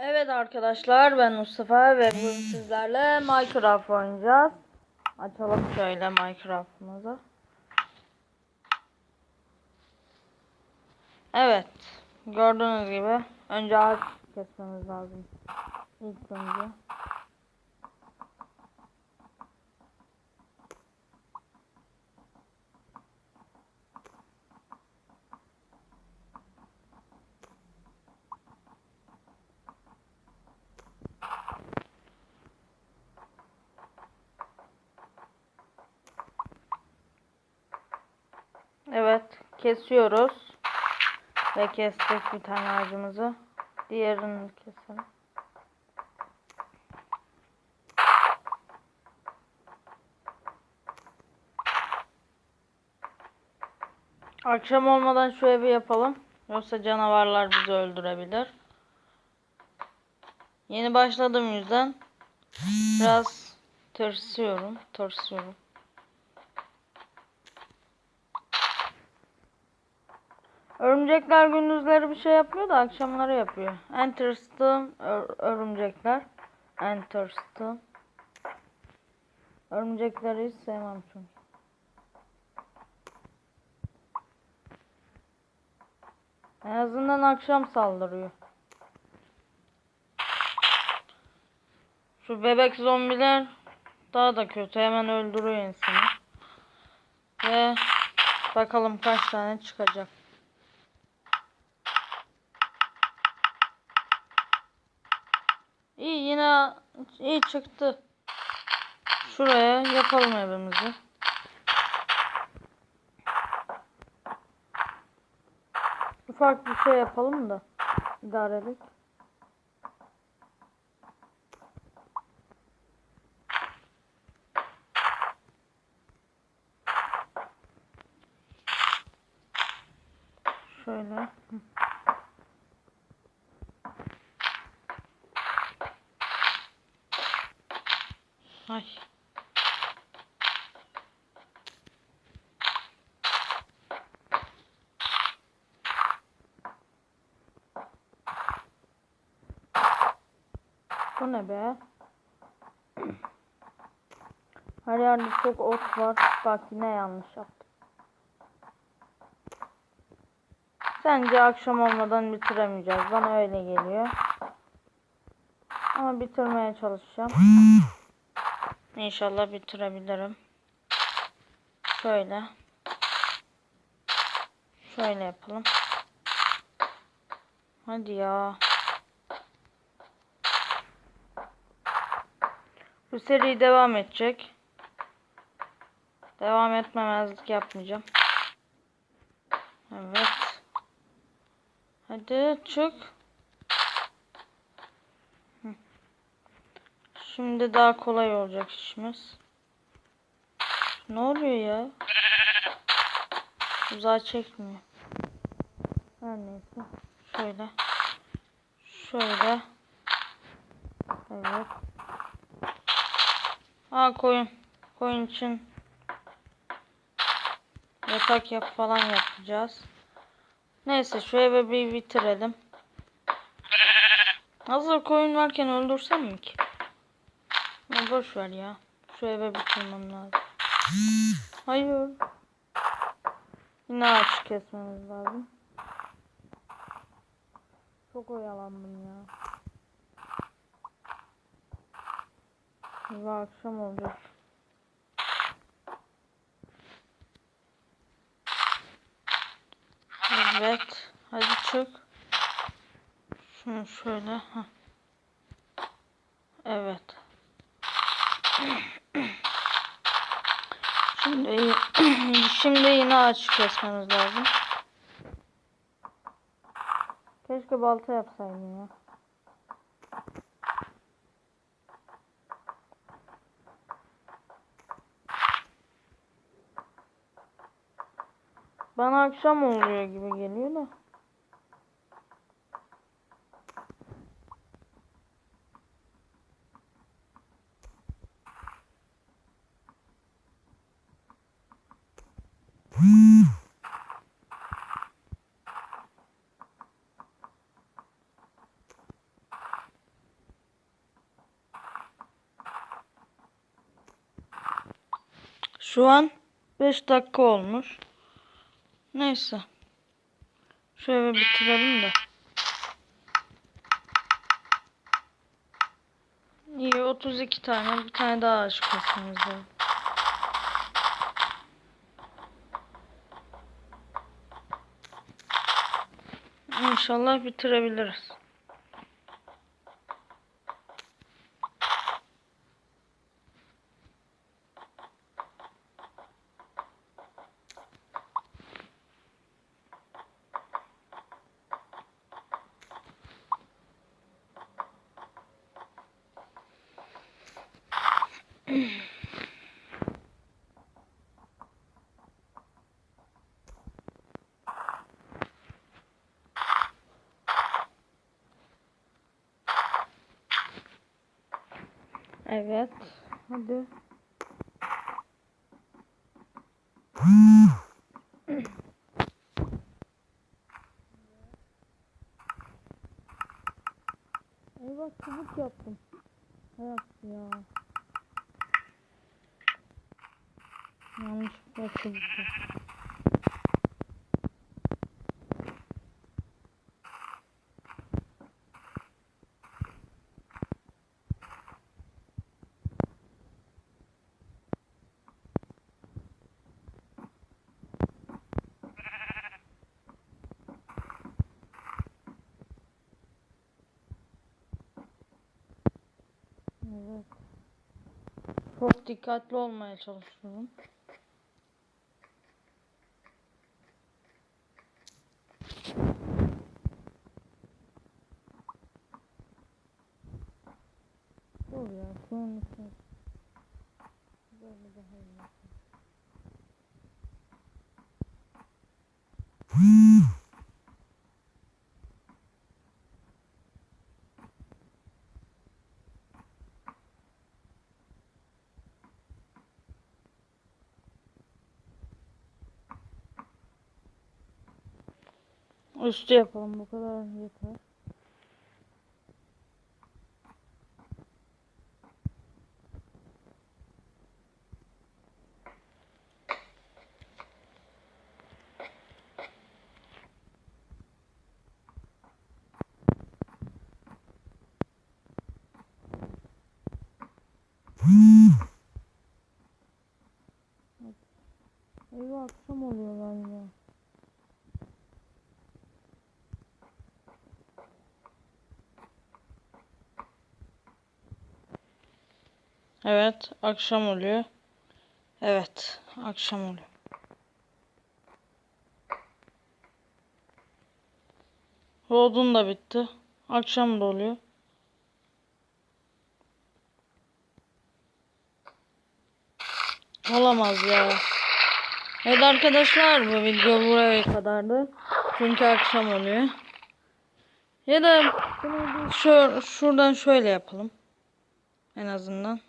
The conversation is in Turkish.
Evet arkadaşlar ben Mustafa ve bugün sizlerle Minecraft oynayacağız. Açalım şöyle Minecraft'ımızı. Evet. Gördüğünüz gibi önce ağaç kesmemiz lazım. İlk önce. Evet, kesiyoruz. Ve kestik bir tane ağacımızı. Diğerini keselim. Akşam olmadan şu evi yapalım. Yoksa canavarlar bizi öldürebilir. Yeni başladığım yüzden biraz tırsıyorum. Tırsıyorum. Örümcekler gündüzleri bir şey yapıyor da akşamları yapıyor. Enterstım ör- örümcekler. Enterstım. Örümcekleri hiç sevmem çünkü. En azından akşam saldırıyor. Şu bebek zombiler daha da kötü. Hemen öldürüyor insanı. Ve bakalım kaç tane çıkacak. İyi yine iyi çıktı. Şuraya yapalım evimizi. Ufak bir şey yapalım da idarelik. Şöyle. Hı. Ay. Bu ne be? Her yerde çok ot var. Bak yine yanlış yaptım. Sence akşam olmadan bitiremeyeceğiz. Bana öyle geliyor. Ama bitirmeye çalışacağım. İnşallah bitirebilirim. Şöyle. Şöyle yapalım. Hadi ya. Bu seri devam edecek. Devam etmemezlik yapmayacağım. Evet. Hadi çık. Şimdi daha kolay olacak işimiz. Ne oluyor ya? Uzağa çekmiyor. Her neyse. Şöyle. Şöyle. Evet. Aa koyun. Koyun için yatak yap falan yapacağız. Neyse şu evi bir bitirelim. Hazır koyun varken öldürsem mi ki? Ya boş ver ya. Şu eve bitirmem lazım. Hayır. Yine ağaç kesmemiz lazım. Çok oyalandım ya. Ve akşam olacak. Evet. Hadi çık. Şunu şöyle. Heh. Evet. Şimdi şimdi yine ağaç kesmemiz lazım. Keşke balta yapsaydım ya. Bana akşam oluyor gibi geliyor da. Şu an 5 dakika olmuş. Neyse. Şöyle bitirelim de. İyi 32 tane. Bir tane daha etmemiz lazım. İnşallah bitirebiliriz. Evet. Hadi. Eyvah çubuk yaptım. Evet ya. Yaptım. Evet. Çok dikkatli olmaya çalışıyorum. Dur ya, sonra sonra. Böyle daha iyi. Üstü yapalım bu kadar yeter. Eyvah akşam oluyor galiba. Evet, akşam oluyor. Evet, akşam oluyor. Rodun da bitti. Akşam da oluyor. Olamaz ya. Evet arkadaşlar bu video buraya kadardı. Çünkü akşam oluyor. Ya da şö- şuradan şöyle yapalım. En azından.